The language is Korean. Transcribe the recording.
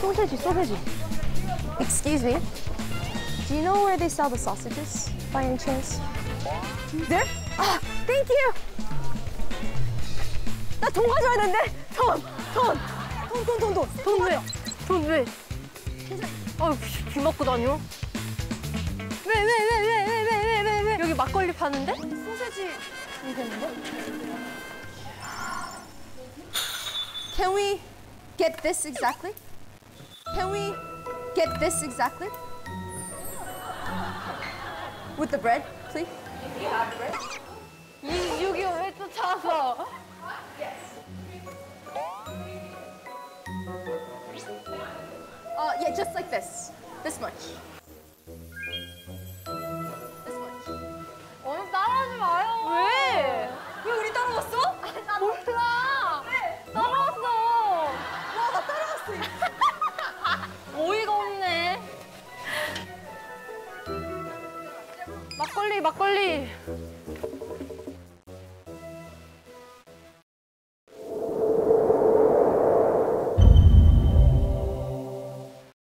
소세지, 소세지. Excuse me. Do you know where they sell the sausages by any chance? There? Ah, thank you. 나돈 가져야 되는데. 돈, 돈, 돈, 돈, 돈, 돈. 돈 왜? 돈 왜? 아유, 비, 비 맞고 다녀? 왜, 왜, 왜, 왜, 왜, 왜, 왜, 왜, 왜? 여기 막걸리 파는데? 소세지 되는데? Can we get this exactly? Can we get this exactly? With the bread, please. 이, 여기 왜 또 찾았어? Uh, yeah, just like this. This much. 막걸리, 막걸리.